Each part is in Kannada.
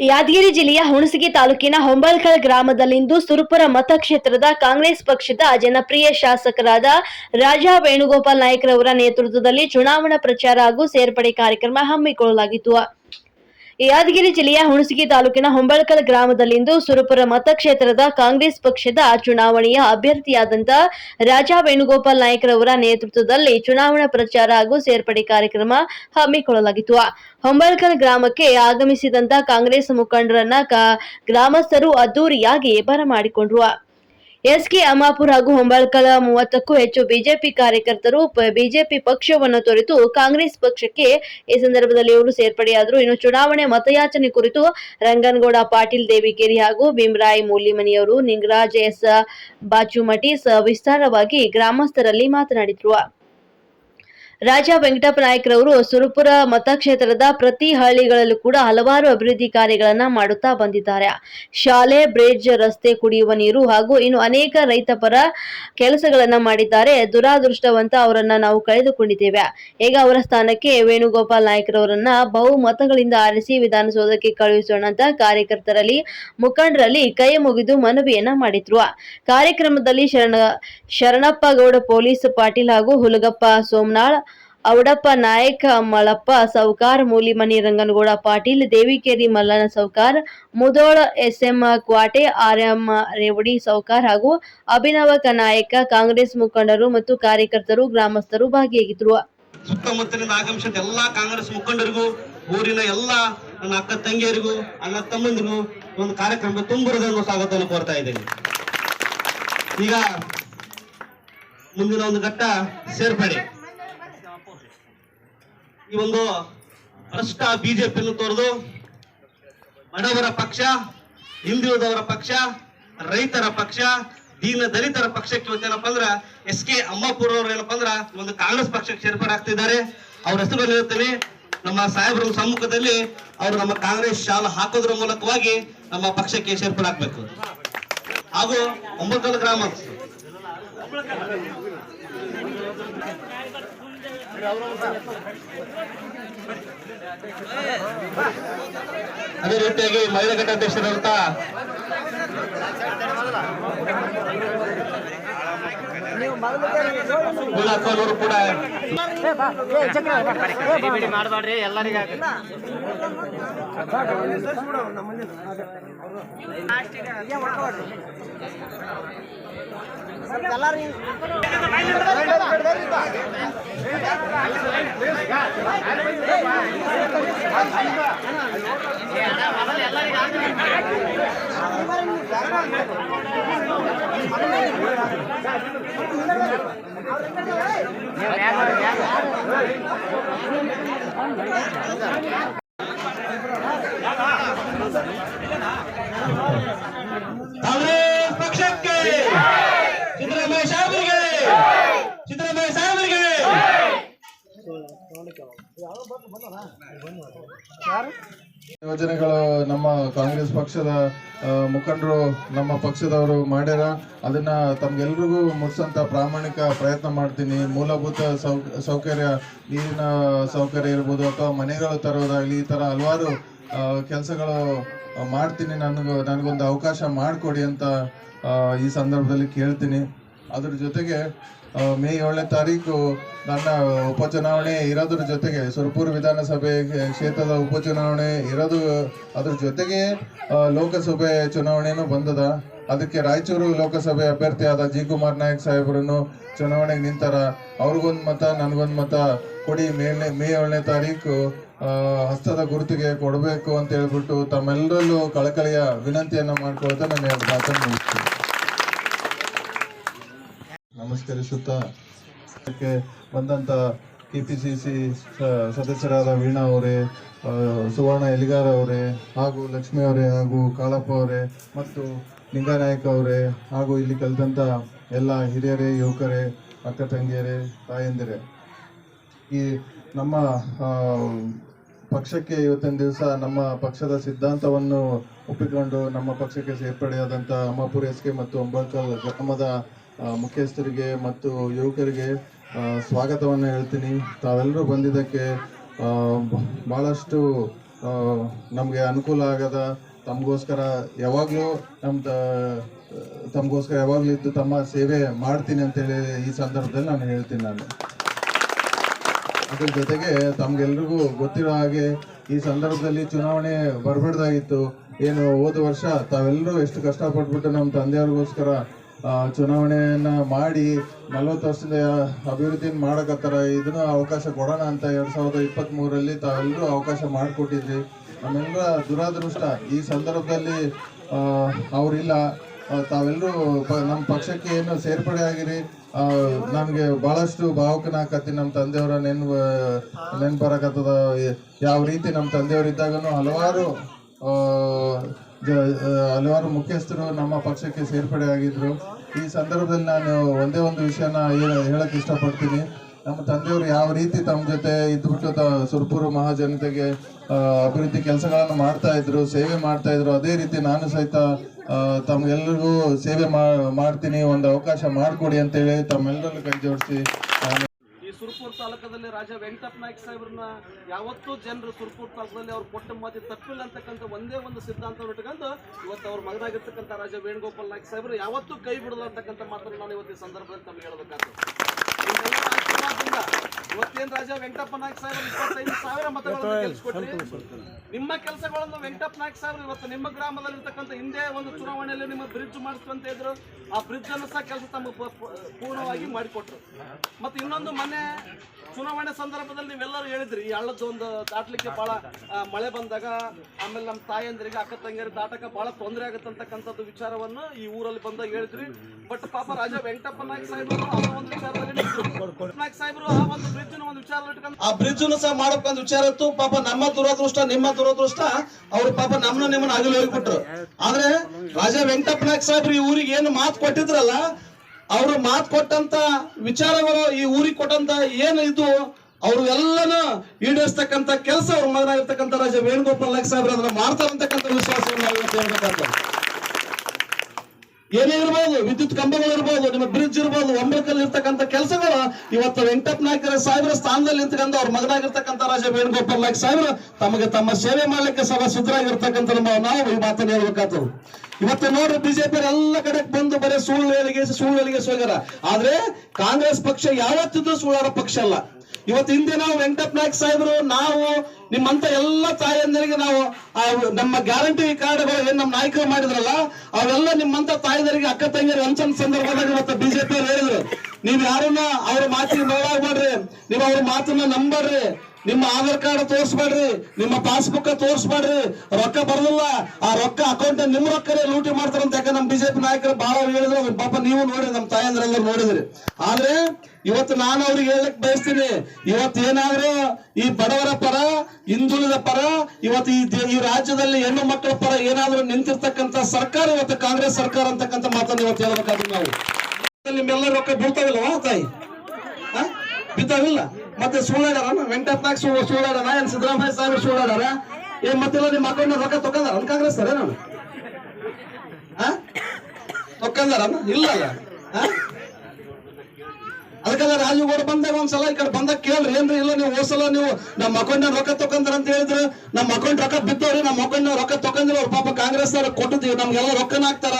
ಯಾದಗಿರಿ ಜಿಲ್ಲೆಯ ಹುಣಸಗಿ ತಾಲೂಕಿನ ಹೊಂಬಲ್ಕಲ್ ಗ್ರಾಮದಲ್ಲಿಂದು ಸುರಪುರ ಮತಕ್ಷೇತ್ರದ ಕಾಂಗ್ರೆಸ್ ಪಕ್ಷದ ಜನಪ್ರಿಯ ಶಾಸಕರಾದ ರಾಜಾ ವೇಣುಗೋಪಾಲ್ ನಾಯ್ಕರವರ ನೇತೃತ್ವದಲ್ಲಿ ಚುನಾವಣಾ ಪ್ರಚಾರ ಹಾಗೂ ಸೇರ್ಪಡೆ ಕಾರ್ಯಕ್ರಮ ಹಮ್ಮಿಕೊಳ್ಳಲಾಗಿತ್ತು. ಯಾದಗಿರಿ ಜಿಲ್ಲೆಯ ಹುಣಸಗಿ ತಾಲೂಕಿನ ಹೊಂಬಳಕಲ್ ಗ್ರಾಮದಲ್ಲಿಂದು ಸುರಪುರ ಮತಕ್ಷೇತ್ರದ ಕಾಂಗ್ರೆಸ್ ಪಕ್ಷದ ಚುನಾವಣೆಯ ಅಭ್ಯರ್ಥಿಯಾದಂತ ರಾಜಾ ವೇಣುಗೋಪಾಲ್ ನಾಯ್ಕರವರ ನೇತೃತ್ವದಲ್ಲಿ ಚುನಾವಣಾ ಪ್ರಚಾರ ಹಾಗೂ ಸೇರ್ಪಡೆ ಕಾರ್ಯಕ್ರಮ ಹಮ್ಮಿಕೊಳ್ಳಲಾಗಿತ್ತು. ಹೊಂಬಳಕಲ್ ಗ್ರಾಮಕ್ಕೆ ಆಗಮಿಸಿದಂತ ಕಾಂಗ್ರೆಸ್ ಮುಖಂಡರನ್ನ ಗ್ರಾಮಸ್ಥರು ಅದ್ದೂರಿಯಾಗಿ ಬರಮಾಡಿಕೊಂಡ್ರು. ಎಸ್ಕೆ ಅಮಾಪುರ್ ಹಾಗೂ ಹೊಂಬಾಳ್ಕಲ ಮೂವತ್ತಕ್ಕೂ ಹೆಚ್ಚು ಬಿಜೆಪಿ ಕಾರ್ಯಕರ್ತರು ಬಿಜೆಪಿ ಪಕ್ಷವನ್ನು ತೊರೆತು ಕಾಂಗ್ರೆಸ್ ಪಕ್ಷಕ್ಕೆ ಈ ಸಂದರ್ಭದಲ್ಲಿ ಇವರು ಸೇರ್ಪಡೆಯಾದರು. ಇನ್ನು ಚುನಾವಣೆ ಮತಯಾಚನೆ ಕುರಿತು ರಂಗನಗೌಡ, ಪಾಟೀಲ್, ದೇವಿಕೇರಿ ಹಾಗೂ ಭೀಮರಾಯ್ ಮೂಲಿಮನಿಯವರು ನಿಂಗರಾಜ್, ಎಸ್. ಬಾಚುಮಟಿ ವಿಸ್ತಾರವಾಗಿ ಗ್ರಾಮಸ್ಥರಲ್ಲಿ ಮಾತನಾಡಿದ್ರು. ರಾಜಾ ವೆಂಕಟಪ್ಪ ನಾಯ್ಕರವರು ಸುರಪುರ ಮತಕ್ಷೇತ್ರದ ಪ್ರತಿ ಹಳ್ಳಿಗಳಲ್ಲೂ ಕೂಡ ಹಲವಾರು ಅಭಿವೃದ್ಧಿ ಕಾರ್ಯಗಳನ್ನ ಮಾಡುತ್ತಾ ಬಂದಿದ್ದಾರೆ. ಶಾಲೆ, ಬ್ರಿಡ್ಜ್, ರಸ್ತೆ ಕುಡಿಯುವ ನೀರು ಹಾಗೂ ಇನ್ನು ಅನೇಕ ರೈತಪರ ಕೆಲಸಗಳನ್ನ ಮಾಡಿದ್ದಾರೆ. ದುರಾದೃಷ್ಟವಂತ ಅವರನ್ನ ನಾವು ಕಳೆದುಕೊಂಡಿದ್ದೇವೆ. ಈಗ ಅವರ ಸ್ಥಾನಕ್ಕೆ ವೇಣುಗೋಪಾಲ್ ನಾಯ್ಕರವರನ್ನ ಬಹು ಮತಗಳಿಂದ ಆರಿಸಿ ವಿಧಾನಸೌಧಕ್ಕೆ ಕಳುಹಿಸೋಣ ಅಂತ ಕಾರ್ಯಕರ್ತರಲ್ಲಿ, ಮುಖಂಡರಲ್ಲಿ ಕೈ ಮುಗಿದು ಮನವಿಯನ್ನ ಮಾಡಿದ್ರು. ಕಾರ್ಯಕ್ರಮದಲ್ಲಿ ಶರಣ, ಶರಣಪ್ಪ ಗೌಡ, ಪೊಲೀಸ್ ಪಾಟೀಲ್ ಹಾಗೂ ಹುಲಗಪ್ಪ ಸೋಮನಾಳ್ ಔಡಪ್ಪ ನಾಯಕ, ಮಳಪ್ಪ, ಸೌಕಾರ್, ಮೂಲಿಮನಿ, ರಂಗನಗೌಡ, ಪಾಟೀಲ್, ದೇವಿಕೇರಿ, ಮಲ್ಲನ ಸೌಕಾರ್, ಮುದೋಳ, ಎಸ್ಎಂ, ಕ್ವಾಟೆ, ಆರ್ಎಂ, ರೇವಡಿ ಸೌಕಾರ್ ಹಾಗೂ ಅಭಿನವ ನಾಯಕ, ಕಾಂಗ್ರೆಸ್ ಮುಖಂಡರು ಮತ್ತು ಕಾರ್ಯಕರ್ತರು, ಗ್ರಾಮಸ್ಥರು ಭಾಗಿಯಾಗಿದ್ದರು. ಸುತ್ತಮುತ್ತಲಿಂದ ಆಗಮಿಸಿದ ಎಲ್ಲಾ ಕಾಂಗ್ರೆಸ್ ಮುಖಂಡರಿಗೂ, ಊರಿನ ಎಲ್ಲಾ ನನ್ನ ಅಕ್ಕ ತಂಗಿಯರಿಗೂ, ಅಣ್ಣ ತಮ್ಮಂದಿರಿಗೂ ಒಂದು ಕಾರ್ಯಕ್ರಮ ತುಂಬಿರುವುದನ್ನು ಸ್ವಾಗತವನ್ನು ಕೋರ್ತಾ ಇದ್ದೇನೆ. ಈಗ ಮುಂದಿನ ಒಂದು ಘಟ್ಟ ಸೇರ್ಪಡೆ. ಈ ಒಂದು ಭ್ರಷ್ಟ ಬಿಜೆಪಿಯನ್ನು ತೋರೆದು ಬಡವರ ಪಕ್ಷ, ಹಿಂದುಳಿದವರ ಪಕ್ಷ, ರೈತರ ಪಕ್ಷ, ದೀನ ದಲಿತರ ಪಕ್ಷಕ್ಕೆ ಇವತ್ತೇನಪ್ಪ ಅಂದ್ರ ಎಸ್ ಕೆ ಅಮ್ಮಾಪುರ ಅವರು ಏನಪ್ಪ ಅಂದ್ರ ಒಂದು ಕಾಂಗ್ರೆಸ್ ಪಕ್ಷಕ್ಕೆ ಸೇರ್ಪಡೆ ಆಗ್ತಿದ್ದಾರೆ. ಅವ್ರ ಹೆಸರು ಹೇಳ್ತೀನಿ, ನಮ್ಮ ಸಾಹೇಬರ ಸಮ್ಮುಖದಲ್ಲಿ ಅವರು ನಮ್ಮ ಕಾಂಗ್ರೆಸ್ ಶಾಲ ಹಾಕೋದ್ರ ಮೂಲಕವಾಗಿ ನಮ್ಮ ಪಕ್ಷಕ್ಕೆ ಸೇರ್ಪಡೆ ಆಗ್ಬೇಕು. ಹಾಗೂ ಒಂಬತ್ತೊಂದು ಗ್ರಾಮ. ಅದೇ ರೀತಿಯಾಗಿ ಮಹಿಳಾ ಘಟಾಧ್ಯಕ್ಷರಂತ ಗುಲಾಕನವರು ಕೂಡ. ಎಲ್ಲರಿಗೂ நீங்கள் வேறு வேறு ಯೋಜನೆಗಳು ನಮ್ಮ ಕಾಂಗ್ರೆಸ್ ಪಕ್ಷದ ಮುಖಂಡರು ನಮ್ಮ ಪಕ್ಷದವರು ಮಾಡ್ಯಾರ. ಅದನ್ನು ತಮ್ಗೆಲ್ರಿಗೂ ಮುಟ್ಸೋಂಥ ಪ್ರಾಮಾಣಿಕ ಪ್ರಯತ್ನ ಮಾಡ್ತೀನಿ. ಮೂಲಭೂತ ಸೌಕರ್ಯ, ನೀರಿನ ಸೌಕರ್ಯ ಇರ್ಬೋದು ಅಥವಾ ಮನೆಗಳು ತರೋದಾಗಲಿ ಈ ಥರ ಹಲವಾರು ಕೆಲಸಗಳು ಮಾಡ್ತೀನಿ. ನನಗೂ, ನನಗೊಂದು ಅವಕಾಶ ಮಾಡಿಕೊಡಿ ಅಂತ ಈ ಸಂದರ್ಭದಲ್ಲಿ ಕೇಳ್ತೀನಿ. ಅದ್ರ ಜೊತೆಗೆ ಮೇ ಏಳನೇ ತಾರೀಕು ನನ್ನ ಉಪಚುನಾವಣೆ ಇರೋದ್ರ ಜೊತೆಗೆ, ಸುರಪುರ ವಿಧಾನಸಭೆ ಕ್ಷೇತ್ರದ ಉಪಚುನಾವಣೆ ಇರೋದು, ಅದ್ರ ಜೊತೆಗೆ ಲೋಕಸಭೆ ಚುನಾವಣೆನೂ ಬಂದದ. ಅದಕ್ಕೆ ರಾಯಚೂರು ಲೋಕಸಭೆ ಅಭ್ಯರ್ಥಿಯಾದ ಜಿ ಕುಮಾರ್ ನಾಯಕ್ ಸಾಹೇಬ್ರನ್ನು ಚುನಾವಣೆಗೆ ನಿಂತಾರ. ಅವ್ರಿಗೊಂದು ಮತ, ನನಗೊಂದು ಮತ ಕೊಡಿ, ಮೇಲ್ನೇ, ಮೇ ಏಳನೇ ತಾರೀಕು ಹಸ್ತದ ಗುರುತಿಗೆ ಕೊಡಬೇಕು ಅಂತ ಹೇಳ್ಬಿಟ್ಟು ತಮ್ಮೆಲ್ಲರಲ್ಲೂ ಕಳಕಳಿಯ ವಿನಂತಿಯನ್ನು ಮಾಡ್ಕೊಳ್ತಾ ನಾನು ಮಾತನ್ನು ನಮಸ್ಕರಿಸುತ್ತಾ ಇದಕ್ಕೆ ಬಂದಂತ ಸಿ ಸದಸ್ಯರಾದ ವೀಣಾ ಅವರೇ ಸುವರ್ಣ ಎಲಿಗಾರ ಅವರೇ ಹಾಗೂ ಲಕ್ಷ್ಮಿ ಅವರೇ ಹಾಗೂ ಕಾಳಪ್ಪ ಅವರೇ ಮತ್ತು ಲಿಂಗನಾಯಕ ಅವರೇ ಹಾಗೂ ಇಲ್ಲಿ ಕಲಿತಂಥ ಎಲ್ಲ ಹಿರಿಯರೇ, ಯುವಕರೇ, ಅಕ್ಕ ತಂಗಿಯರೇ, ತಾಯಂದಿರೇ. ಈ ನಮ್ಮ ಪಕ್ಷಕ್ಕೆ ಇವತ್ತಿನ ದಿವಸ ನಮ್ಮ ಪಕ್ಷದ ಸಿದ್ಧಾಂತವನ್ನು ಒಪ್ಪಿಕೊಂಡು ನಮ್ಮ ಪಕ್ಷಕ್ಕೆ ಸೇರ್ಪಡೆಯಾದಂಥ ಅಮ್ಮಾಪುರ ಎಸ್ ಕೆ ಮತ್ತು ಅಂಬೇಡ್ಕರ್ ಗ್ರಾಮದ ಮುಖ್ಯಸ್ಥರಿಗೆ ಮತ್ತು ಯುವಕರಿಗೆ ಸ್ವಾಗತವನ್ನು ಹೇಳ್ತೀನಿ. ತಾವೆಲ್ಲರೂ ಬಂದಿದ್ದಕ್ಕೆ ಭಾಳಷ್ಟು ನಮಗೆ ಅನುಕೂಲ ಆಗದ, ತಮಗೋಸ್ಕರ ಯಾವಾಗಲೂ ನಮ್ಮ ತಮಗೋಸ್ಕರ ಯಾವಾಗಲೂ ಇದ್ದು ತಮ್ಮ ಸೇವೆ ಮಾಡ್ತೀನಿ ಅಂತೇಳಿ ಈ ಸಂದರ್ಭದಲ್ಲಿ ನಾನು ಹೇಳ್ತೀನಿ ನಾನು. ಅದ್ರ ಜೊತೆಗೆ ತಮಗೆಲ್ರಿಗೂ ಗೊತ್ತಿರೋ ಹಾಗೆ ಈ ಸಂದರ್ಭದಲ್ಲಿ ಚುನಾವಣೆ ಬರಬಾರ್ದಾಗಿತ್ತು ಏನು ಹೋದ ವರ್ಷ ತಾವೆಲ್ಲರೂ ಎಷ್ಟು ಕಷ್ಟಪಟ್ಬಿಟ್ಟು ನಮ್ಮ ತಂದೆಯವ್ರಿಗೋಸ್ಕರ ಚುನಾವಣೆಯನ್ನ ಮಾಡಿ ನಲವತ್ತು ವರ್ಷದ ಅಭಿವೃದ್ಧಿನ ಮಾಡಕತ್ತಾರ, ಇದನ್ನು ಅವಕಾಶ ಕೊಡೋಣ ಅಂತ ಎರಡು ಸಾವಿರದ ಇಪ್ಪತ್ತ್ ಮೂರರಲ್ಲಿ ತಾವೆಲ್ಲರೂ ಅವಕಾಶ ಮಾಡಿಕೊಟ್ಟಿದ್ರಿ. ನಮ್ಮೆಲ್ಲರ ದುರಾದೃಷ್ಟ ಈ ಸಂದರ್ಭದಲ್ಲಿ ಅವರಿಲ್ಲ. ತಾವೆಲ್ಲರೂ ಪ- ನಮ್ಮ ಪಕ್ಷಕ್ಕೆ ಏನು ಸೇರ್ಪಡೆ ಆಗಿರಿ. ನನಗೆ ಭಾಳಷ್ಟು ಭಾವುಕನಾಕತ್ತಿ ನಮ್ಮ ತಂದೆಯವರ ನೆನ್ ಬರಕತ್ತದ ಯಾವ ರೀತಿ ನಮ್ಮ ತಂದೆಯವರು ಇದ್ದಾಗನು ಹಲವಾರು ಹಲವಾರು ಮುಖ್ಯಸ್ಥರು ನಮ್ಮ ಪಕ್ಷಕ್ಕೆ ಸೇರ್ಪಡೆ ಆಗಿದ್ದರು ಈ ಸಂದರ್ಭದಲ್ಲಿ ನಾನು ಒಂದೇ ಒಂದು ವಿಷಯನ ಹೇಳ- ಹೇಳಕ್ಕೆ ಇಷ್ಟಪಡ್ತೀನಿ. ನಮ್ಮ ತಂದೆಯವರು ಯಾವ ರೀತಿ ತಮ್ಮ ಜೊತೆ ಇದ್ಬಿಟ್ಟು ತ, ಸುರ್ಪುರು ಮಹಾಜನತೆಗೆ ಅಭಿವೃದ್ಧಿ ಕೆಲಸಗಳನ್ನು ಮಾಡ್ತಾ ಇದ್ರು, ಸೇವೆ ಮಾಡ್ತಾ ಇದ್ರು, ಅದೇ ರೀತಿ ನಾನು ಸಹಿತ ತಮಗೆಲ್ಲರಿಗೂ ಸೇವೆ ಮಾಡ್ತೀನಿ, ಒಂದು ಅವಕಾಶ ಮಾಡಿಕೊಡಿ ಅಂತೇಳಿ ತಮ್ಮೆಲ್ಲರಲ್ಲೂ ಕೈ ಜೋಡಿಸಿ ಸುರ್ಪುರ್ ತಾಲೂಕದಲ್ಲಿ ರಾಜ ವೆಂಕಟಪ್ಪ ನಾಯ್ಕ ಸಾಹೇಬ್ರನ್ನ ಯಾವತ್ತೂ ಜನರು ಸುರ್ಪುರ್ ತಾಲೂಕದಲ್ಲಿ ಅವ್ರು ಕೊಟ್ಟ ಮಾತಿ ತಪ್ಪಿಲ್ಲ ಅಂತಕ್ಕಂಥ ಒಂದೇ ಒಂದು ಸಿದ್ಧಾಂತವನ್ನು ಇಟ್ಕೊಂಡು ಇವತ್ತು ಅವ್ರ ಮಗನಾಗಿರ್ತಕ್ಕಂಥ ರಾಜ ವೇಣುಗೋಪಾಲ್ ನಾಯ್ಕ ಸಾಹೇಬ್ರು ಯಾವತ್ತೂ ಕೈ ಬಿಡಲ್ಲ ಅಂತಕ್ಕಂಥ ಮಾತನ್ನು ನಾನು ಇವತ್ತು ಈ ಸಂದರ್ಭದಲ್ಲಿ ತಮ್ಗೆ ಹೇಳ್ಬೇಕಾಗ್ತದೆ. ಇವತ್ತೇನ್ ರಾಜ ವೆಂಕಟಪ್ಪ ನಾಯ್ಕ ಸಾಹೇಬ್ರು ಇಪ್ಪತ್ತೈದು ಸಾವಿರ ಮತಗಳನ್ನು ಗೆಲ್ಸ್ಕೊಟ್ರಿ? ನಿಮ್ಮ ಕೆಲಸಗಳನ್ನು ವೆಂಕಟಪ್ಪ ನಾಯ್ಕ ಸಾಹೇಬ್ರು ಇವತ್ತು ನಿಮ್ಮ ಗ್ರಾಮದಲ್ಲಿ ಇರ್ತಕ್ಕಂಥ ಹಿಂದೆ ಒಂದು ಚುನಾವಣೆಯಲ್ಲಿ ನಿಮ್ಮ ಬ್ರಿಡ್ಜ್ ಮಾಡಿಸ್ಕೊಂತ ಇದ್ರು ಆ ಬ್ರಿಡ್ಜ್ ಅನ್ನು ಸಹ ಕೆಲಸ ತಮ್ಮ ಪೂರ್ಣವಾಗಿ ಮಾಡಿಕೊಟ್ರು. ಮತ್ತೆ ಇನ್ನೊಂದು ಮೊನ್ನೆ ಚುನಾವಣೆ ಸಂದರ್ಭದಲ್ಲಿ ನೀವೆಲ್ಲರೂ ಹೇಳಿದ್ರಿ ಈ ಹಳ್ಳದ ಒಂದು ದಾಟ್ಲಿಕ್ಕೆ ಬಹಳ ಮಳೆ ಬಂದಾಗ ಆಮೇಲೆ ನಮ್ಮ ತಾಯಂದಿರಿಗೆ ಅಕ್ಕ ತಂಗಿಯರಿಗೆ ದಾಟಕ ಬಹಳ ತೊಂದರೆ ಆಗುತ್ತೆ ಅಂತಕ್ಕಂಥದ್ದು ವಿಚಾರವನ್ನು ಈ ಊರಲ್ಲಿ ಬಂದಾಗ ಹೇಳಿದ್ರಿ. ಬಟ್ ಪಾಪ ರಾಜ ವೆಂಕಟಪ್ಪ ನಾಯ್ಕ ಸಾಹೇಬರು ಅವರ ಒಂದು ವಿಚಾರದಲ್ಲಿ. ನಾಯ್ಕ ಆ ಒಂದು ಬ್ರಿಡ್ಜ್ ಒಂದು ವಿಚಾರ ಆ ಬ್ರಿಡ್ಜ್ ಸಹ ಮಾಡಬೇಕಂತ ವಿಚಾರ ಇತ್ತು. ಪಾಪ ನಮ್ಮ ದುರದೃಷ್ಟ, ನಿಮ್ಮ ದುರದೃಷ್ಟ, ಅವ್ರು ಪಾಪ ನಮ್ಮನ್ನ ನಿಮ್ಮನ್ನ ಅಗಲಿ ಹೋಗ್ಬಿಟ್ರು. ಆದ್ರೆ ರಾಜ ವೆಂಕಟಪ್ಪ ನಾಯಕ್ ಸಾಹೇಬ್ರು ಈ ಊರಿಗೆ ಏನು ಮಾತು ಕೊಟ್ಟಿದ್ರಲ್ಲ, ಅವರು ಮಾತು ಕೊಟ್ಟಂತ ವಿಚಾರಗಳು, ಈ ಊರಿಗೆ ಕೊಟ್ಟಂತ ಏನು ಇದು, ಅವ್ರು ಎಲ್ಲನೂ ಈಡೇರಿಸ್ತಕ್ಕಂಥ ಕೆಲಸ ಅವ್ರ ಮಗನಾಗಿರ್ತಕ್ಕಂಥ ರಾಜ ವೇಣುಗೋಪಾಲ್ ನಾಯಕ್ ಸಾಹೇಬ್ರು ಅದನ್ನ ಮಾಡ್ತಾರಂತಕ್ಕಂಥ ವಿಶ್ವಾಸವನ್ನು ಹೇಳ್ಬೇಕಾಗ್ತದೆ. ಏನೇ ಇರ್ಬೋದು, ವಿದ್ಯುತ್ ಕಂಬಗಳು ಇರ್ಬೋದು, ನಿಮ್ಮ ಬ್ರಿಡ್ಜ್ ಇರ್ಬೋದು ಒಂಬಕಲ್ಲಿ ಇರ್ತಕ್ಕಂಥ ಕೆಲಸಗಳು, ಇವತ್ತು ವೆಂಕಟಪ್ಪ ನಾಯ್ಕರ ಸಾಹೇಬರ ಸ್ಥಾನದಲ್ಲಿ ನಿಂತ್ಕೊಂಡು ಅವ್ರ ಮಗನಾಗಿರ್ತಕ್ಕಂಥ ರಾಜ ವೇಣುಗೋಪಾಲ್ ನಾಯ್ಕ ಸಾಹೇಬರ, ತಮಗೆ ತಮ್ಮ ಸೇವೆ ಮಾಡ್ಲಿಕ್ಕೆ ಸದಾ ಸಿದ್ಧರಾಗಿರ್ತಕ್ಕಂಥ ನಾವು ಈ ಮಾತನ್ನು ಹೇಳ್ಬೇಕಾಗ್ತದೆ. ಇವತ್ತು ನೋಡ್ರಿ ಬಿಜೆಪಿ ಎಲ್ಲ ಕಡೆ ಬಂದು ಬರೀ ಸುಳ್ಳು ಹೇಳಿಗೆ ಸುಳ್ಳು ಹೇಳಿಗೆ ಸೋಗ್ಯಾರ. ಆದ್ರೆ ಕಾಂಗ್ರೆಸ್ ಪಕ್ಷ ಯಾವತ್ತಿದ್ರು ಸುಳ್ಳಾರ ಪಕ್ಷ ಅಲ್ಲ. ಇವತ್ತು ದಿನ ವೆಂಕಟಪ್ಪ ನಾಯ್ಕ ಸಾಹೇಬರು, ನಾವು ನಿಮ್ಮಂತ ಎಲ್ಲ ತಾಯಂದಿರಿಗೆ ನಾವು ನಮ್ಮ ಗ್ಯಾರಂಟಿ ಕಾರ್ಡ್ಗಳು ಏನ್ ನಮ್ಮ ನಾಯಕರು ಮಾಡಿದ್ರಲ್ಲ, ಅವೆಲ್ಲ ನಿಮ್ಮಂತ ತಾಯಂದರಿಗೆ, ಅಕ್ಕ ತಂಗಿಯರಿಗೆ ಹಂಚನ ಸಂದರ್ಭದಾಗ ಇವತ್ತು ಬಿಜೆಪಿ ಹೇಳಿದ್ರು. ನೀವ್ ಯಾರನ್ನ ಅವ್ರ ಮಾತಿಗೆ ನೋಡಾಗ್ಬೇಡ್ರಿ ನೀವ್ ಅವ್ರ ಮಾತನ್ನ ನಂಬಡ್ರಿ ನಿಮ್ಮ ಆಧಾರ್ ಕಾರ್ಡ್ ತೋರಿಸ್ಬೇಡ್ರಿ, ನಿಮ್ಮ ಪಾಸ್ಬುಕ್ ತೋರಿಸ್ಬೇಡ್ರಿ, ರೊಕ್ಕ ಬರೋದಿಲ್ಲ, ಆ ರೊಕ್ಕ ಅಕೌಂಟ್ ನಿಮ್ ರೊಕ್ಕನೇ ಲೂಟಿ ಮಾಡ್ತಾರಂತ ಯಾಕಂದ್ರೆ ನಮ್ಮ ಬಿಜೆಪಿ ನಾಯಕರು ಬಹಳ ಹೇಳಿದ್ರು ಪಾಪ ನೀವು ನೋಡ್ರಿ, ನಮ್ಮ ತಾಯಂದ್ರೆಲ್ಲರೂ ನೋಡಿದ್ರಿ. ಆದ್ರೆ ಇವತ್ತು ನಾನು ಅವ್ರಿಗೆ ಹೇಳಕ್ ಬಯಸ್ತೀನಿ. ಇವತ್ತು ಏನಾದ್ರೂ ಈ ಬಡವರ ಪರ, ಹಿಂದುಳಿದ ಪರ, ಇವತ್ತು ಈ ರಾಜ್ಯದಲ್ಲಿ ಹೆಣ್ಣು ಮಕ್ಕಳ ಪರ ಏನಾದ್ರೂ ನಿಂತಿರ್ತಕ್ಕಂತ ಸರ್ಕಾರ ಇವತ್ತು ಕಾಂಗ್ರೆಸ್ ಸರ್ಕಾರ ಅಂತಕ್ಕಂಥ ಮಾತನ್ನು ಇವತ್ತು ಹೇಳ್ಬೇಕಾದ್ರೆ ನಾವು. ನಿಮ್ಮೆಲ್ಲ ರೊಕ್ಕ ಬೀಳ್ತಾವಿಲ್ಲವಾ ತಾಯಿ? ಬಿದ್ದಾವಿಲ್ಲ ಮತ್ತೆ ಸುಳ್ಳಾಡಾರ ವೆಂಕಟಪ್ಪ ಸುಳ್ಳು ಸುಳ್ಳಾಡಾರ ಏನ್ ಸಿದ್ದರಾಮಯ್ಯ ಸಾಹೇಬ್ ಸುಳ್ಳಾಡಾರ ಏನ್ ಮತ್ತೆಲ್ಲ ನಿಮ್ಮ ಅಕೌಂಟ್ ರೊಕ್ಕ ತಗೊಂಡಾರ ಕಾಂಗ್ರೆಸ್ ಸರ್ ನಾನು ತಕೊಂಡಾರ ಇಲ್ಲ ಅಲ್ಲ ರಾಜು ರಾಜುಗೌಡ ಬಂದಾಗ ಒಂದ್ಸಲ ಈ ಕಡೆ ಬಂದಾಗ ಕೇಳ್ರಿ, ಏನ್ರಿ ಇಲ್ಲ ನೀವು ಹೋಸಲ ನೀವು ನಮ್ಮ ಅಕೌಂಟ್ ರೊಕ್ಕ ತಕೊಂಡ್ರ ಅಂತ ಹೇಳಿದ್ರು. ನಮ್ಮ ಅಕೌಂಟ್ ರೊಕ್ಕ ಬಿತ್ತವ್ರಿ ನಮ್ಮ ಅಕೌಂಟ್ ರೊಕ್ಕ ತಕೊಂಡ್ರಿ ಅವ್ರ ಪಾಪ ಕಾಂಗ್ರೆಸ್ ಅವ್ರ ಕೊಟ್ಟಿದ್ವಿ. ನಮ್ಗೆಲ್ಲ ರೊಕ್ಕನ ಹಾಕ್ತಾರ.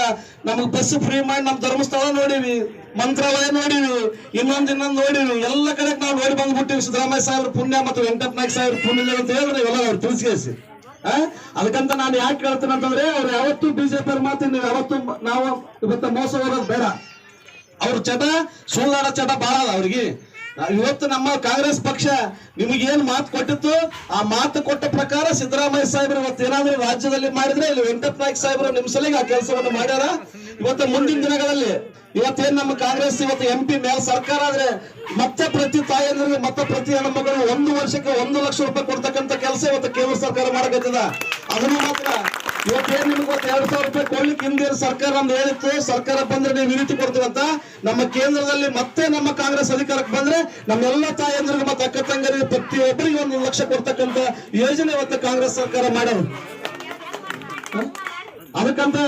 ನಮ್ಗೆ ಬಸ್ ಫ್ರೀ ಮಾಡಿ ನಮ್ ಧರ್ಮಸ್ಥಳ ನೋಡಿವಿ, ಮಂತ್ರಾಲಯ ನೋಡಿವಿ, ಇನ್ನೊಂದ್ ಇನ್ನೊಂದ್ ನೋಡಿವಿ. ಎಲ್ಲ ಕಡೆ ನಾವು ನೋಡಿ ಬಂದ್ಬಿಟ್ಟಿವಿ. ಸಿದ್ದರಾಮಯ್ಯ ಸಾಹೇಬ್ರ ಪುಣ್ಯ ಮತ್ತು ವೆಂಕಟಪ್ಪ ನಾಯ್ಕ ಸಾಹೇಬ್ರ ಪುಣ್ಯ ಅಂತ ಹೇಳಿದ್ರೆ ಇವೆಲ್ಲ ಅವ್ರು ತಿಳಿಸ್ಕೇಸಿ? ಅದಕ್ಕಂತ ನಾನು ಯಾಕೆ ಕೇಳ್ತೀನಿ ಅಂತಂದ್ರೆ, ಅವ್ರು ಯಾವತ್ತೂ ಬಿಜೆಪಿ ಅವ್ರ ಮಾತು ನೀವು ಯಾವತ್ತೂ ನಾವು ಇವತ್ತ ಮೋಸ ಹೋಗೋದು ಬೇಡ. ಅವ್ರ ಚಟ, ಸುಳ್ಳಾಡ ಚಟ ಬಹಳ ಅದ ಅವ್ರಿಗೆ. ಇವತ್ತು ನಮ್ಮ ಕಾಂಗ್ರೆಸ್ ಪಕ್ಷ ನಿಮಗೇನು ಮಾತು ಕೊಟ್ಟಿತ್ತು? ಆ ಮಾತು ಕೊಟ್ಟ ಪ್ರಕಾರ ಸಿದ್ದರಾಮಯ್ಯ ಸಾಹೇಬರು ಇವತ್ತು ಏನಾದ್ರೂ ರಾಜ್ಯದಲ್ಲಿ ಮಾಡಿದ್ರೆ ಇಲ್ಲಿ ವೆಂಕಟ ನಾಯ್ಕ ಸಾಹೇಬ್ರು ನಿಮ್ ಸಲಿಗೆ ಆ ಕೆಲಸವನ್ನು ಮಾಡ್ಯಾರ? ಇವತ್ತು ಮುಂದಿನ ದಿನಗಳಲ್ಲಿ ಇವತ್ತೇನ್ ನಮ್ಮ ಕಾಂಗ್ರೆಸ್, ಇವತ್ತು ಎಂ ಪಿ ಮೇಲ್ ಸರ್ಕಾರ ಆದ್ರೆ ಮತ್ತೆ ಪ್ರತಿ ತಾಯಿಯಂದ್ರೆ ಮತ್ತೆ ಪ್ರತಿ ಹೆಣ್ಮಗಳು ಒಂದು ವರ್ಷಕ್ಕೆ ಒಂದು ಲಕ್ಷ ರೂಪಾಯಿ ಕೊಡ್ತಕ್ಕಂತ ಕೆಲಸ ಇವತ್ತು ಕೇಂದ್ರ ಸರ್ಕಾರ ಮಾಡಕತ್ತದ. ಅದನ್ನು ಮಾತ್ರ ಇವತ್ತೇನ್ ನಿಮ್ಗೆ ಸಾವಿರ ರೂಪಾಯಿ ಕೊಡ್ಲಿಕ್ಕೆ ಹಿಂದೆ ಸರ್ಕಾರ ನಮ್ದು ಹೇಳಿತ್ತು. ಸರ್ಕಾರ ಬಂದ್ರೆ ನೀವು ರೀತಿ ಕೊಡ್ತೀವಂತ ನಮ್ಮ ಕೇಂದ್ರದಲ್ಲಿ ಮತ್ತೆ ನಮ್ಮ ಕಾಂಗ್ರೆಸ್ ಅಧಿಕಾರಕ್ಕೆ ಬಂದ್ರೆ ನಮ್ಮೆಲ್ಲ ತಾಯಂದ್ರಿಗೆ ಮತ್ತೆ ಅಕ್ಕ ತಂಗರಿಗೆ ಪ್ರತಿಯೊಬ್ಬರಿಗೆ ಒಂದು ಲಕ್ಷ ಕೊಡ್ತಕ್ಕಂತ ಯೋಜನೆ ಇವತ್ತು ಕಾಂಗ್ರೆಸ್ ಸರ್ಕಾರ ಮಾಡೋದು ಅದಕ್ಕಂತ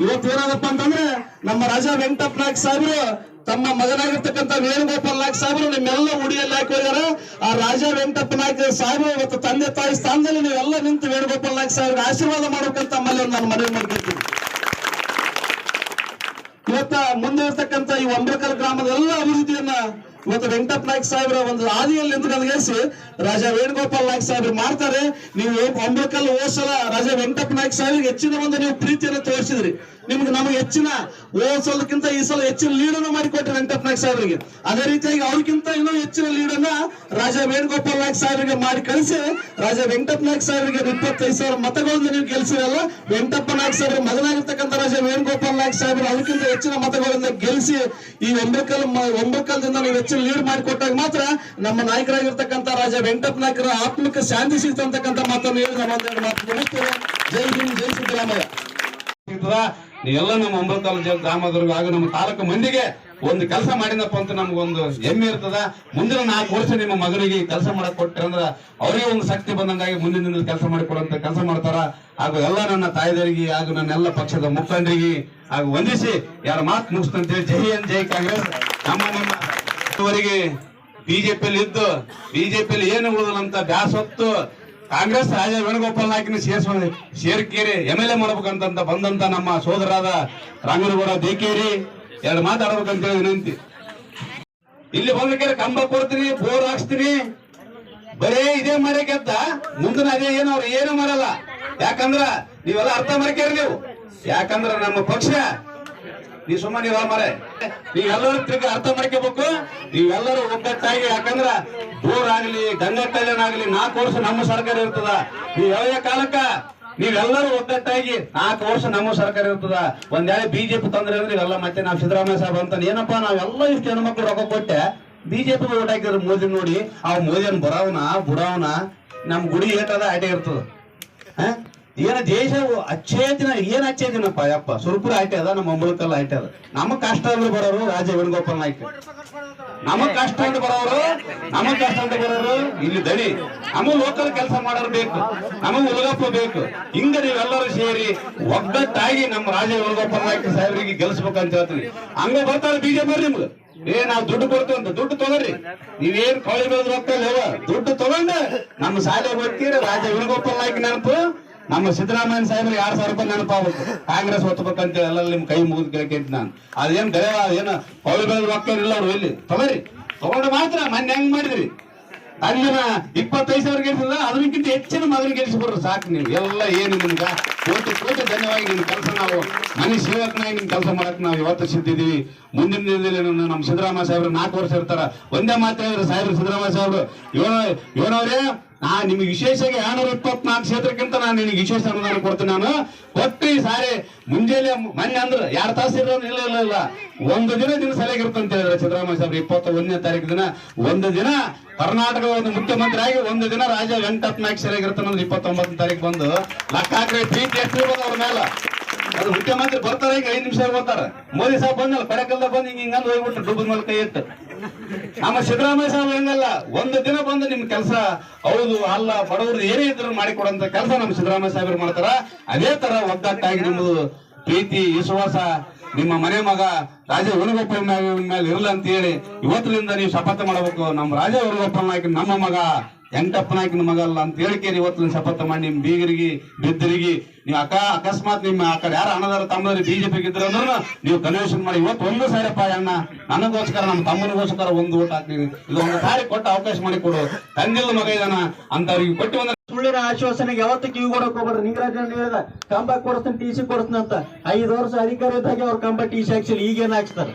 ಇವತ್ತು ಏನಾದಪ್ಪ ಅಂತಂದ್ರೆ ನಮ್ಮ ರಾಜಾ ವೆಂಕಟಪ್ಪ ನಾಯ್ಕ ಸಾಹೇಬರು ತಮ್ಮ ಮಗನಾಗಿರ್ತಕ್ಕಂಥ ವೇಣುಗೋಪಾಲ್ ನಾಯ್ಕ ಸಾಹೇಬರು ನಿಮ್ಮೆಲ್ಲ ಉಡಿಯಲ್ಲಿ ಹಾಕಿ ಹೋಗ್ಯಾರ? ಆ ರಾಜ ವೆಂಕಟಪ್ಪ ನಾಯ್ಕ ಸಾಹೇಬರು ಇವತ್ತು ತಂದೆ ತಾಯಿ ಸ್ಥಾನದಲ್ಲಿ ನೀವೆಲ್ಲ ನಿಂತು ವೇಣುಗೋಪಾಲ್ ನಾಯ್ಕ ಸಾಹೇಬ್ರಿಗೆ ಆಶೀರ್ವಾದ ಮಾಡ್ಬೇಕಂತ ತಮ್ಮಲ್ಲಿ ನಾನು ಮನವಿ ಮಾಡ್ಕೊಳ್ತೀನಿ. ಇವತ್ತ ಮುಂದೆ ಇರ್ತಕ್ಕಂಥ ಈ ಒಂಬರಕಲ್ ಗ್ರಾಮದ ಎಲ್ಲ ಅಭಿವೃದ್ಧಿಯನ್ನ ಇವತ್ತು ವೆಂಕಟಪ್ಪ ನಾಯ್ಕ ಸಾಹೇಬ್ರ ಒಂದು ಹಾದಿಯಲ್ಲಿ ನಿಂತ್ಕೊಂಡಿಸಿ ರಾಜ ವೇಣುಗೋಪಾಲ್ ನಾಯ್ಕ ಸಾಹೇಬ್ರು ಮಾಡ್ತಾರೆ. ನೀವು ಅಂಬಕಲ್ ಓಸಲ, ರಾಜ ವೆಂಕಟಪ್ಪ ನಾಯ್ಕ ಸಾಹೇಬ್ರಿಗೆ ಹೆಚ್ಚಿನ ಒಂದು ನೀವು ಪ್ರೀತಿಯನ್ನು ತೋರಿಸಿದ್ರಿ. ನಿಮ್ಗೆ ನಮಗೆ ಹೆಚ್ಚಿನ ಓಸಲಕ್ಕಿಂತ ಈ ಸಲ ಹೆಚ್ಚಿನ ಲೀಡನ್ನು ಮಾಡಿಕೊಟ್ಟೆ ವೆಂಕಟಪ್ಪ ನಾಯ್ಕ ಸಾಹೇಬ್ರಿಗೆ. ಅದೇ ರೀತಿಯಾಗಿ ಅವ್ರಿಗಿಂತ ಇನ್ನೂ ಹೆಚ್ಚಿನ ಲೀಡನ್ನ ರಾಜ ವೇಣುಗೋಪಾಲ್ ನಾಯ್ಕ ಸಾಹೇಬ್ರಿಗೆ ಮಾಡಿ ಕಳಿಸಿ, ರಾಜ ವೆಂಕಟಪ್ಪ ನಾಯ್ಕ ಸಾಹೇಬ್ರಿಗೆ ಇಪ್ಪತ್ತೈದು ಸಾವಿರ ಮತಗಳಿಂದ ನೀವು ಗೆಲ್ಸಿರಲ್ಲ. ವೆಂಕಟಪ್ಪ ನಾಯ್ಕ ಸಾಹೇಬ್ರ ಮಗನಾಗಿರ್ತಕ್ಕಂಥ ರಾಜ ವೇಣುಗೋಪಾಲ್ ನಾಯ್ಕ ಸಾಹೇಬ್ರು ಅದಕ್ಕಿಂತ ಹೆಚ್ಚಿನ ಮತಗಳಿಂದ ಗೆಲ್ಲಿಸಿ ಈ ಒಂಬಕಲ್ ಒಂಬಕಲ್ದಿಂದ ನೀವು ಹೆಚ್ಚಿನ ಲೀಡ್ ಮಾಡಿಕೊಟ್ಟಾಗ ಮಾತ್ರ ನಮ್ಮ ನಾಯಕರಾಗಿರ್ತಕ್ಕಂಥ ರಾಜ ವೆಂಕಟಪ್ಪ ನಾಯಕರ ಆತ್ಮಕ್ಕೆ ಶಾಂತಿ ಸಿಗ್ತಕ್ಕಂಥ ಮಾತನ್ನು ಹೇಳಿ ನಾನು ಒಂದೆರಡು ಮಾತು ಮುಗಿಸ್ತೇವೆ. ಜೈ ಹಿಂದ್, ಜೈ ಸಿದ್ದರಾಮಯ್ಯ. ಎಲ್ಲ ನಮ್ಮ ಅಮೃತಾಲ ಗ್ರಾಮದವ್ರಿಗೆ ಹಾಗೂ ನಮ್ಮ ತಾಲೂಕು ಮಂದಿಗೆ ಒಂದು ಕೆಲಸ ಮಾಡಿದಪ್ಪ ಅಂತ ನಮ್ಗೊಂದು ಹೆಮ್ಮೆ ಇರ್ತದ. ಮುಂದಿನ ನಾಲ್ಕು ವರ್ಷ ನಿಮ್ಮ ಮಗನಿಗೆ ಕೆಲಸ ಮಾಡಕ್ ಕೊಟ್ಟರೆ ಅಂದ್ರ ಅವರಿಗೆ ಒಂದು ಶಕ್ತಿ ಬಂದಂಗಾಗಿ ಮುಂದಿನ ದಿನ ಕೆಲಸ ಮಾಡಿಕೊಡುವಂತ ಕೆಲಸ ಮಾಡ್ತಾರ. ಹಾಗೂ ಎಲ್ಲ ನನ್ನ ತಾಯಿದರಿಗೆ ಹಾಗೂ ನನ್ನ ಎಲ್ಲ ಪಕ್ಷದ ಮುಖಂಡರಿಗೆ ಹಾಗೂ ವಂದಿಸಿ ಯಾರ ಮಾತು ಮುಗಿಸ್ತಂತೇಳಿ ಜೈ ಎನ್ ಜೈ ಕಾಂಗ್ರೆಸ್. ನಿಮ್ಮ ಇವರಿಗೆ ಬಿಜೆಪಿಯಲ್ಲಿ ಇದ್ದು ಬಿಜೆಪಿಯಲ್ಲಿ ಏನು ಉಳಿದಲ್ಲ ಅಂತ ಬ್ಯಾಸತ್ತು ಕಾಂಗ್ರೆಸ್ ರಾಜ ವೇಣುಗೋಪಾಲ್ ನಾಯ್ಕನ ಸೇರ್ಸ ಸೇರ್ಕೇರಿ ಎಂ ಎಲ್ ಎ ಮಾಡ್ಬೇಕಂತ ಬಂದಂತ ನಮ್ಮ ಸೋದರಾದ ರಾಮನಗೌಡ ದೇಕೇರಿ. ಎರಡು ಮಾತಾಡ್ಬೇಕಂತೇಳಿ ವಿನಂತಿ. ಇಲ್ಲಿ ಬಂದಕ್ಕೆ ಕಂಬ ಕೊಡ್ತೀನಿ, ಬೋರ್ ಹಾಕ್ಸ್ತೀನಿ. ಬರೇ ಇದೇ ಮರೆ ಗೆದ್ದ ಮುಂದಿನ ಅದೇ ಏನು ಅವ್ರು ಏನು ಮಾಡಲ್ಲ. ಯಾಕಂದ್ರ ನೀವೆಲ್ಲ ಅರ್ಥ ಮಾಡ್ಕೇರಿ ನೀವು. ಯಾಕಂದ್ರ ನಮ್ಮ ಪಕ್ಷ ನೀ ಸುಮ್ಮನೆ ಮರೆ. ನೀವೆಲ್ಲರೂ ತಿರ್ಗಿ ಅರ್ಥ ಮಾಡ್ಕೋಬೇಕು. ನೀವೆಲ್ಲರೂ ಒಗ್ಗಟ್ಟಾಗಿ ಯಾಕಂದ್ರ ಆಗಲಿ ಆಗ್ಲಿ ಕಲ್ಯಾಣ ಆಗ್ಲಿ ನಾಲ್ಕು ವರ್ಷ ನಮ್ಮ ಸರ್ಕಾರ ಇರ್ತದ. ನೀವ್ ಯಾವ ಕಾಲಕ್ಕ? ನೀವೆಲ್ಲರೂ ಒಗ್ಗಟ್ಟಾಗಿ ನಾಲ್ಕು ವರ್ಷ ನಮ್ಮ ಸರ್ಕಾರ ಇರ್ತದ. ಒಂದ್ ಬಿಜೆಪಿ ತಂದ್ರೆ ಅಂದ್ರೆ ಇವೆಲ್ಲ ಮತ್ತೆ ನಾವು ಸಿದ್ದರಾಮಯ್ಯ ಸಾಹೇಬ್ ಅಂತ ಏನಪ್ಪಾ, ನಾವೆಲ್ಲ ಇಷ್ಟು ಹೆಣ್ಮಕ್ಳು ರೊಕ್ಕ ಕೊಟ್ಟೆ, ಬಿಜೆಪಿ ಓಟ್ ಹಾಕಿದ್ರು ಮೋದಿ ನೋಡಿ, ಆ ಮೋದಿಯನ್ ಬರವನ, ಬುಡವನ, ನಮ್ ಗುಡಿ ಏಟದ ಆಟ ಇರ್ತದ? ಏನ ದೇಶ ಅಚ್ಚೇ ದಿನ ಏನ್ ಅಚ್ಚೇ ದಿನಪ್ಪ ಯಪ್ಪ? ಸುರ್ಪುರ ಆಯ್ಕೆ ಅದ, ನಮ್ಮ ಅಂಬಳಕಲ್ ಆಯ್ಕೆ ಅದ. ನಮ್ಮ ಕಷ್ಟ ಅಂದ್ರೆ ಬರೋರು ರಾಜ ವೇಣುಗೋಪಾಲ್ ನಾಯ್ಕ. ನಮ್ಮ ಕಷ್ಟ ಅಂತ ಬರೋರು, ನಮ್ಮ ಕಷ್ಟ ಅಂತ ಬರೋರು ಇಲ್ಲಿ ದಣಿ ನಮಗ್ ಲೋಕಲ್ ಕೆಲಸ ಮಾಡೋರು ಬೇಕು ನಮಗ್ ಉಲಗಪ್ಪ ಬೇಕು. ಹಿಂಗ ನೀವೆಲ್ಲರೂ ಸೇರಿ ಒಗ್ಗಟ್ಟಾಗಿ ನಮ್ಮ ರಾಜ ವೇಣುಗೋಪಾಲ್ ನಾಯ್ಕ ಸಾಹೇಬರಿಗೆ ಗೆಲ್ಸ್ಬೇಕಂತ ಹೇಳ್ತೀನಿ ಹಂಗ ಬರ್ತಾರೆ ಬಿಜೆಪಿ ನಿಮ್ಗೆ. ಏ, ನಾವ್ ದುಡ್ಡು ಕೊಡ್ತೀವಿ ಅಂತ, ದುಡ್ಡು ತಗೋರಿ. ನೀವೇನ್ ರೊಕ್ಕ ಇಲ್ಲವ ದುಡ್ಡು ತಗೊಂಡ ನಮ್ಮ ಶಾಲೆ ಹೋಗ್ತೀರಿ ರಾಜ ವೇಣುಗೋಪಾಲ್ ನಾಯ್ಕ ನೆನಪು. ನಮ್ಮ ಸಿದ್ದರಾಮಯ್ಯ ಸಾಹೇಬ್ರು ಎರಡ್ ಸಾವಿರ ರೂಪಾಯಿ ನೆನಪಾಗುತ್ತೆ ಕಾಂಗ್ರೆಸ್ ಹೊತ್ತಬೇಕಂತ ಎಲ್ಲ ನಿಮ್ ಕೈ ಮುಗಿದು ಕೇಳ್ಕೊಂತ ನಾನು ಅದೇನ್ ಗಯ ಏನ ಪೌಳಿ ಬೆಳೆದ ರೊಕ್ಕ ಇಲ್ಲ ಅವ್ರು ಇಲ್ಲಿ ತಗೋರಿ ತಗೊಂಡು ಮಾತ್ರ ಮೊನ್ನೆ ಹೆಂಗ್ ಮಾಡಿದ್ರಿ ಅಲ್ಲಿನ ಇಪ್ಪತ್ತೈದು ಸಾವಿರ ಗೆಲ್ಸಿಲ್ಲ ಅದಕ್ಕಿಂತ ಹೆಚ್ಚಿನ ಮಗನ ಗೆಲ್ಸಿಬಿಡ್ರಿ ಸಾಕು ನೀವು ಎಲ್ಲ ಏನು ನಿಮ್ಗ ಕೋಟಿ ಕೋಟಿ ಧನ್ಯವಾಗಿ ನಿಮ್ ಕೆಲಸ ನಾವು ಮನೆ ಸೇವಕನಾಗಿ ನಿಮ್ ಕೆಲಸ ಮಾಡಕ್ ನಾವು ಇವತ್ತು ಸಿದ್ದಿದೀವಿ ಮುಂದಿನ ದಿನದಲ್ಲಿ ನಮ್ಮ- ನಮ್ಮ ಸಿದ್ದರಾಮಯ್ಯ ಸಾಹೇಬ್ರು ನಾಲ್ಕು ವರ್ಷ ಇರ್ತಾರ ಒಂದೇ ಮಾತ್ರ ಹೇಳಿದ್ರು ಸಾಹೇಬ್ರು ಸಿದ್ದರಾಮಯ್ಯ ಸಾಹೇಬ್ರು ಇವನ ಇವನವ್ರೇ ನಾ ನಿಮ್ಗೆ ವಿಶೇಷವಾಗಿ ಏಳ್ನೂರ ಇಪ್ಪತ್ನಾಲ್ಕು ಕ್ಷೇತ್ರಕ್ಕಿಂತ ನಾನು ನಿನಗೆ ವಿಶೇಷ ಅನುದಾನ ಕೊಡ್ತೀನಿ ನಾನು. ಕೊಟ್ಟು ಸಾರಿ, ಮುಂಜಾನೆ ಮೊನ್ನೆ ಅಂದ್ರೆ ಎರಡು ತಾಸು ಇರೋನು ಇಲ್ಲ ಇಲ್ಲ ಇಲ್ಲ. ಒಂದು ದಿನ ದಿನ ಸರಿಯಾಗಿ ಇರ್ತಂತ ಹೇಳಿದ್ರೆ ಸಿದ್ದರಾಮಯ್ಯ ಸಾಹೇಬ್ರು. ಇಪ್ಪತ್ತ ಒಂದನೇ ತಾರೀಕು ದಿನ ಒಂದು ದಿನ ಕರ್ನಾಟಕದ ಒಂದು ಮುಖ್ಯಮಂತ್ರಿ ಆಗಿ ಒಂದು ದಿನ ರಾಜ ವೆಂಕಟಪ್ಪ ನಾಯ್ಕ ಸರಿಯಾಗಿರ್ತಾನೆ ಅಂದ್ರೆ ಇಪ್ಪತ್ತೊಂಬತ್ತನೇ ತಾರೀಕು ಬಂದು. ಲಕ್ಕ ಹಾಕ್ರೆ ಪ್ರೀತಿ ಎಷ್ಟು ಅವ್ರ ಮೇಲೆ. ಅದು ಮುಖ್ಯಮಂತ್ರಿ ಬರ್ತಾರೆ, ಈಗ ಐದು ನಿಮಿಷ ಬರ್ತಾರೆ. ಮೋದಿ ಸಾಹೇಬ್ ಬಂದಲ್ಲ, ಪಡಕಲ್ದ ಬಂದು ಹಿಂಗ ಹಿಂಗಂದು ಹೋಗ್ಬಿಟ್ಟು ಡುಬ್ಬದ ಮೇಲೆ ಕೈ ಇಟ್ಟು ನಮ್ಮ ಸಿದ್ದರಾಮಯ್ಯ ಸಾಹೇಬ್ ಹೆಂಗಲ್ಲ, ಒಂದು ದಿನ ಬಂದು ನಿಮ್ ಕೆಲಸ, ಹೌದು, ಅಲ್ಲ, ಬಡವರು ಏನೇ ಇದ್ರು ಮಾಡಿಕೊಡಂತ ಕೆಲಸ ನಮ್ಮ ಸಿದ್ದರಾಮಯ್ಯ ಸಾಹೇಬ್ರು ಮಾಡ್ತಾರ. ಅದೇ ತರ ಒಗ್ಗಟ್ಟಾಗಿ ನಿಮ್ಮದು ಪ್ರೀತಿ, ವಿಶ್ವಾಸ, ನಿಮ್ಮ ಮನೆ ಮಗ ರಾಜ ವೇಣುಗೋಪಾಲ್ ಮೇಲೆ ಇರಲ್ಲ ಅಂತ ಹೇಳಿ ಇವತ್ತಿನಿಂದ ನೀವು ಶಪಥ ಮಾಡಬೇಕು. ನಮ್ಮ ರಾಜ ವೇಣುಗೋಪಾಲ್ ನಾಯ್ಕ ನಮ್ಮ ಮಗ. ವೆಂಕಟಪ್ಪ ಮಗಲ್ಲ ಅಂತ ಹೇಳಿಕೆ ಇವತ್ತಿನ ಶಪಥ ಮಾಡಿ ನಿಮ್ ಬೀಗರಿಗೆ, ಬಿದ್ದರಿಗೆ, ನೀವು ಅಕ, ಅಕಸ್ಮಾತ್ ನಿಮ್ಮ ಆ ಕಡೆ ಯಾರು ಅಣ್ಣದಾರ ತಮ್ಮದಾರ ಬಿಜೆಪಿ ಇದ್ರ ಅಂದ್ರೂ ನೀವು ಕನ್ವೆನ್ಷನ್ ಮಾಡಿ ಇವತ್ತು ಒಂದು ಸಾರಿಪ್ಪ ಅಣ್ಣ. ನನಗೋಸ್ಕರ ನಮ್ಮ ತಮ್ಮನಿಗೋಸ್ಕರ ಒಂದು ಓಟ್ ಹಾಕ್ತೀನಿ. ಇದು ಒಂದು ಸಾರಿ ಕೊಟ್ಟು ಅವಕಾಶ ಮಾಡಿ ಕೊಡು. ತಂದಿಲ್ಲ ಮಗ ಇದನ್ನ ಅಂತವ್ರಿಗೆ ಕೊಟ್ಟು ಒಂದು ಸುಳ್ಳಿನ ಆಶ್ವಾಸನೆಗೆ ಯಾವತ್ತು ಕಿವಿ ಕೊಡಕ್ ಹೋಗ್ಬೇಡ್ರಿ. ನಿಂಗರಾಜ್ ಹೇಳಿದ, ಕಂಬ ಕೊಡಿಸ್ತೀನಿ, ಟಿ ಸಿ ಕೊಡಿಸ್ತೀನಿ ಅಂತ. ಐದು ವರ್ಷ ಅಧಿಕಾರ ಇದ್ದಾಗ ಅವ್ರ ಕಂಬ ಟಿ ಸಿ ಹಾಕ್ಸಿಲ್ಲ. ಈಗೇನ್ ಹಾಕ್ಸ್ತಾರೆ?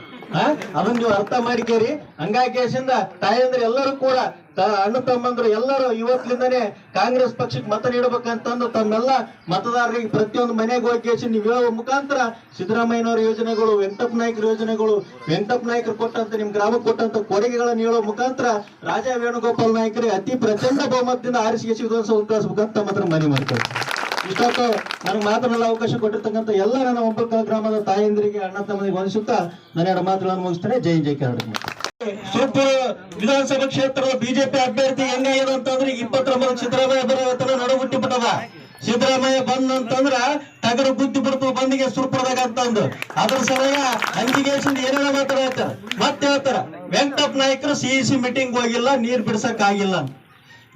ಅದನ್ನ ನೀವು ಅರ್ಥ ಮಾಡಿಕೇರಿ ಹಂಗಾಗಿ ಕೇಸಿಂದ ತಾಯಂದ್ರೆ ಎಲ್ಲರೂ ಕೂಡ ಅಣ್ಣ ತಮ್ಮಂದ್ರು ಎಲ್ಲರೂ ಇವತ್ತಿನಿಂದನೇ ಕಾಂಗ್ರೆಸ್ ಪಕ್ಷಕ್ಕೆ ಮತ ನೀಡಬೇಕಂತಂದು ತಮ್ಮೆಲ್ಲ ಮತದಾರರಿಗೆ ಪ್ರತಿಯೊಂದು ಮನೆಗೆ ಹೋಗಿ ನೀವು ಹೇಳುವ ಮುಖಾಂತರ ಸಿದ್ದರಾಮಯ್ಯನವರ ಯೋಜನೆಗಳು ವೆಂಕಟಪ್ಪ ನಾಯ್ಕರ ಯೋಜನೆಗಳು ವೆಂಕಟಪ್ಪ ನಾಯ್ಕರು ಕೊಟ್ಟಂತ ನಿಮ್ ಗ್ರಾಮಕ್ಕೆ ಕೊಟ್ಟಂತ ಕೊಡುಗೆಗಳನ್ನು ಹೇಳುವ ಮುಖಾಂತರ ರಾಜ ವೇಣುಗೋಪಾಲ್ ನಾಯ್ಕರಿಗೆ ಅತಿ ಪ್ರಚಂಡ ಬಹುಮತದಿಂದ ಆರಿಸಿಗೆ ವಿಧಾನಸಭೆ ಕಳಿಸ್ಬೇಕಂತ ತಮ್ಮ ಹತ್ರ ಮನವಿ ಮಾಡ್ತಾರೆ ಇಷ್ಟೊತ್ತು ನನಗೆ ಮಾತನಾಡಲು ಅವಕಾಶ ಕೊಟ್ಟಿರ್ತಕ್ಕಂಥ ಎಲ್ಲ ನನ್ನ ಒಂಬತ್ತು ಗ್ರಾಮದ ತಾಯಂದಿರಿಗೆ, ಅಣ್ಣ ತಮ್ಮನಿಗೆ ವಂದಿಸುತ್ತಾ ನನ್ನ ಎರಡು ಮಾತುಗಳನ್ನು ಮುಗಿಸ್ತಾರೆ ಜೈ ಜೈ ಕರ್ನಾಟಕ. ಸುತ್ತೂರು ವಿಧಾನಸಭಾ ಕ್ಷೇತ್ರದ ಬಿಜೆಪಿ ಅಭ್ಯರ್ಥಿ ಹೆಂಗಾಗ್ಯದ ಅಂತಂದ್ರೆ ಇಪ್ಪತ್ತೊಂಬತ್ತು ಸಿದ್ದರಾಮಯ್ಯ ಬರೋತನ ನಡು ಹುಟ್ಟಿಬಿಟ್ಟದ ಸಿದ್ದರಾಮಯ್ಯ ಬಂದಂತಂದ್ರ ಟಗರು ಬುದ್ಧಿ ಬಿಡ್ತು, ಬಂದಿಗೆ ಸುರ್ಪುರದಾಗ ಅಂತಂದು ಅದ್ರ ಸಲಗ ಅಂಜಿಗೇಶನ್ ಏನೇನ ಹೇಳ್ತಾರ ಮತ್ತೆ ಹೇಳ್ತಾರ ವೆಂಕಟಪ್ಪ ನಾಯಕರು ಸಿಇಸಿ ಮೀಟಿಂಗ್ ಹೋಗಿಲ್ಲ, ನೀರ್ ಬಿಡ್ಸಕ್ ಆಗಿಲ್ಲ.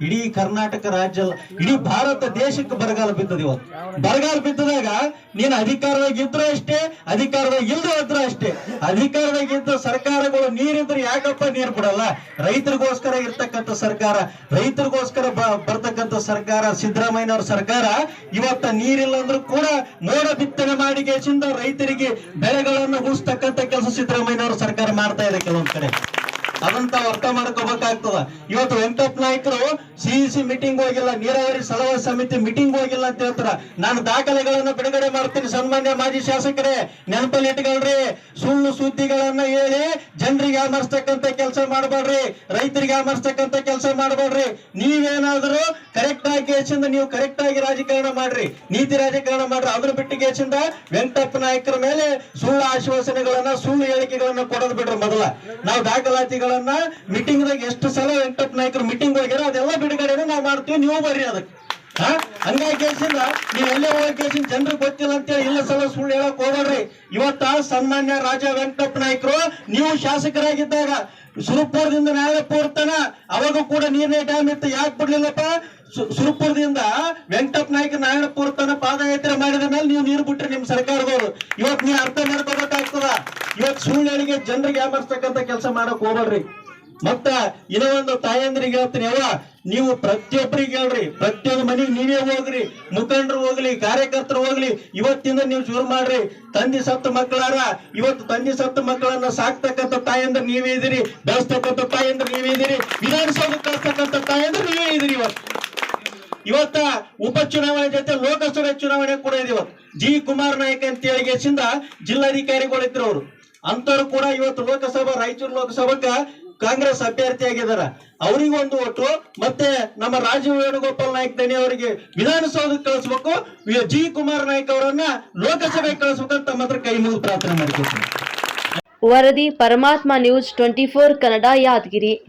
ಇಡೀ ಕರ್ನಾಟಕ ರಾಜ್ಯ, ಇಡೀ ಭಾರತ ದೇಶಕ್ಕೆ ಬರಗಾಲ ಬಿದ್ದದ ಇವತ್ತು. ಬರಗಾಲ ಬಿದ್ದದಾಗ ನೀನು ಅಧಿಕಾರದಾಗ ಇದ್ರು ಅಷ್ಟೇ ಅಧಿಕಾರದಾಗ ಇಲ್ದ ಇದ್ರು ಅಷ್ಟೇ. ಅಧಿಕಾರದಾಗ ಇದ್ದ ಸರ್ಕಾರಗಳು ನೀರಿದ್ರೆ ಯಾಕಪ್ಪ ನೀರು ಬಿಡಲ್ಲ? ರೈತರಿಗೋಸ್ಕರ ಇರ್ತಕ್ಕಂಥ ಸರ್ಕಾರ, ರೈತರಿಗೋಸ್ಕರ ಬರ್ತಕ್ಕಂಥ ಸರ್ಕಾರ, ಸಿದ್ದರಾಮಯ್ಯನವ್ರ ಸರ್ಕಾರ ಇವತ್ತ ನೀರಿಲ್ಲ ಅಂದ್ರೂ ಕೂಡ ಮೋಡ ಬಿತ್ತನೆ ಮಾಡಿ ರೈತರಿಗೆ ಬೆಳೆಗಳನ್ನು ಉಳಿಸ್ತಕ್ಕಂಥ ಕೆಲಸ ಸಿದ್ದರಾಮಯ್ಯನವ್ರ ಸರ್ಕಾರ ಮಾಡ್ತಾ ಇದೆ ಕೆಲವೊಂದ್ ಕಡೆ. ಅದಂತ ಅರ್ಥ ಮಾಡ್ಕೋಬೇಕಾಗ್ತದ. ಇವತ್ತು ವೆಂಕಟಪ್ಪ ನಾಯ್ಕರು ಸಿಇಸಿ ಮೀಟಿಂಗ್ ಹೋಗಿಲ್ಲ, ನೀರಾವರಿ ಸಲಹಾ ಸಮಿತಿ ಮೀಟಿಂಗ್ ಹೋಗಿಲ್ಲ ಅಂತ ಹೇಳ್ತಾರ. ನಾನು ದಾಖಲೆಗಳನ್ನ ಬಿಡುಗಡೆ ಮಾಡ್ತೀನಿ, ಸನ್ಮಾನ್ಯ ಮಾಜಿ ಶಾಸಕರೇ. ನೆನಪಲ್ಲಿ ಇಟ್ಕೊಳ್ರಿ. ಸುಳ್ಳು ಸುದ್ದಿಗಳನ್ನ ಹೇಳಿ ಜನರಿಗೆ ಅಮರ್ಸ್ತಕ್ಕಂತ ಕೆಲಸ ಮಾಡಬೇಡ್ರಿ. ರೈತರಿಗೆ ಅಮರ್ಸ್ತಕ್ಕಂತ ಕೆಲಸ ಮಾಡಬೇಡ್ರಿ. ನೀವೇನಾದ್ರೂ ಕರೆಕ್ಟ್ ಆಗಿ ಕೇಸಿಂದ ನೀವು ಕರೆಕ್ಟ್ ಆಗಿ ರಾಜಕಾರಣ ಮಾಡ್ರಿ. ನೀತಿ ರಾಜಕಾರಣ ಮಾಡ್ರಿ. ಅದ್ರ ಬಿಟ್ಟು ಕೇಸಿಂದ ವೆಂಕಟಪ್ಪ ನಾಯಕರ ಮೇಲೆ ಸುಳ್ಳು ಆಶ್ವಾಸನೆಗಳನ್ನ, ಸುಳ್ಳು ಹೇಳಿಕೆಗಳನ್ನ ಕೊಡೋದ್ ಬಿಡ್ರಿ ಮೊದಲ. ನಾವು ದಾಖಲಾತಿಗಳನ್ನ ಮೀಟಿಂಗ್ ದಾಗ ಎಷ್ಟು ಸಲ ವೆಂಕಟಪ್ಪ ನಾಯಕರು ಮೀಟಿಂಗ್ ಹೋಗ್ಯಾರ ಅದೆಲ್ಲ ಬಿಡುಗಡೆನ ನಾವು ಮಾಡ್ತೀವಿ, ನೀವು ಬರ್ರಿ ಅದಕ್ಕೆ. ಹಾ ಹಂಗಾಗಿ ಕೇಸಿಂದ ನೀವು ಎಲ್ಲೇ ಹೋಗಿ ಕೇಸಿನ ಜನರಿಗೆ ಗೊತ್ತಿಲ್ಲ ಅಂತೇಳಿ ಇಲ್ಲ ಸಲ ಸುಳ್ಳು ಹೇಳಕ್ ಹೋಗ್ಬೇಡ್ರಿ. ಇವತ್ತ ಸನ್ಮಾನ್ಯ ರಾಜ ವೆಂಕಟಪ್ಪ ನಾಯಕರು, ನೀವು ಶಾಸಕರಾಗಿದ್ದಾಗ ಸುರಪುರದಿಂದ ನಾಳೆ ಪೂರ್ತನ ಅವಾಗ ಕೂಡ ನೀರಿನ ಡ್ಯಾಮ್ ಇತ್ತು, ಯಾಕೆ ಬಿಡ್ಲಿಲ್ಲಪ್ಪ? ಸುರಪುರದಿಂದ ವೆಂಕಟಪ್ಪ ನಾಯ್ಕ ನಾರಾಯಣಪುರ ತನ ಪಾದಯಾತ್ರೆ ಮಾಡಿದ ಮೇಲೆ ನೀವು ನೀರು ಬಿಟ್ರಿ ನಿಮ್ ಸರ್ಕಾರದವರು. ಇವತ್ ನೀವು ಅರ್ಥ ಮಾಡ್ಕೋಬೇಕಾಗ್ತದ ಇವತ್ ಸುಳ್ಳು ಹೇಳಿಗೆ ಜನರಿಗೆ ಯಾಮರ್ಸ್ತಕ್ಕಂತ ಕೆಲಸ ಮಾಡಕ್ ಹೋಗ್ಬೇಡ್ರಿ. ಮತ್ತ ಇನ್ನೊಂದು ಒಂದು ತಾಯಂದ್ರಿಗೆ ಹೇಳ್ತೀನಿ ಅವ ನೀವು ಪ್ರತಿಯೊಬ್ಬರಿಗೆ ಹೇಳ್ರಿ. ಪ್ರತಿಯೊಂದು ಮನೆಗೆ ನೀವೇ ಹೋಗ್ರಿ. ಮುಖಂಡರು ಹೋಗ್ಲಿ, ಕಾರ್ಯಕರ್ತರು ಹೋಗ್ಲಿ, ಇವತ್ತಿಂದ ನೀವು ಶುರು ಮಾಡ್ರಿ. ತಂದಿ ಸತ್ತ ಮಕ್ಕಳಾರ, ಇವತ್ತು ತಂದಿ ಸತ್ತ ಮಕ್ಕಳನ್ನ ಸಾಕ್ತಕ್ಕಂಥ ತಾಯಂದ್ರ ನೀವೇ ಇದೀರಿ ಬೆಳೆಸ್ತಕ್ಕಂಥ ತಾಯಂದ್ರ ನೀವೇ ಇದೀರಿ ವಿಧಾನಸೌಧ ಕಳಿಸ್ತಕ್ಕಂಥ ತಾಯಂದ್ರ ನೀವೇ ಇದೀರಿ ಇವತ್ತು. ಇವತ್ತ ಉಪಚುನಾವಣೆ ಜೊತೆ ಲೋಕಸಭೆ ಚುನಾವಣೆ ಕೂಡ ಇದೆ ಇವತ್ತು. ಜಿ. ಕುಮಾರ್ ನಾಯಕ್ ಅಂತ ಹೇಳಿ ಗೆಸಿಂದ ಜಿಲ್ಲಾಧಿಕಾರಿಗಳಿದ್ರು ಅವರು. ಅಂತವ್ರು ಕೂಡ ಇವತ್ತು ಲೋಕಸಭಾ, ರಾಯಚೂರು ಲೋಕಸಭಾಕ್ಕ ಕಾಂಗ್ರೆಸ್ ಅಭ್ಯರ್ಥಿ ಆಗಿದಾರ ಅವರಿಗೆ ಒಂದು ಓಟು, ಮತ್ತೆ ನಮ್ಮ ರಾಜೀವ್ ವೇಣುಗೋಪಾಲ್ ನಾಯಕ್ ದನಿ ಅವರಿಗೆ ವಿಧಾನಸೌಧಕ್ಕೆ ಕಳಿಸ್ಬೇಕು ಜಿ. ಕುಮಾರ್ ನಾಯಕ್ ಅವರನ್ನ ಲೋಕಸಭೆಗೆ ಕಳಿಸ್ಬೇಕಂತ ತಮ್ಮ ಹತ್ರ ಕೈ ಮುಗಿದು ಪ್ರಾರ್ಥನೆ ಮಾಡ್ಕೊತೀನಿ. ವರದಿ Paramatma news twenty four Kannada Yadagiri.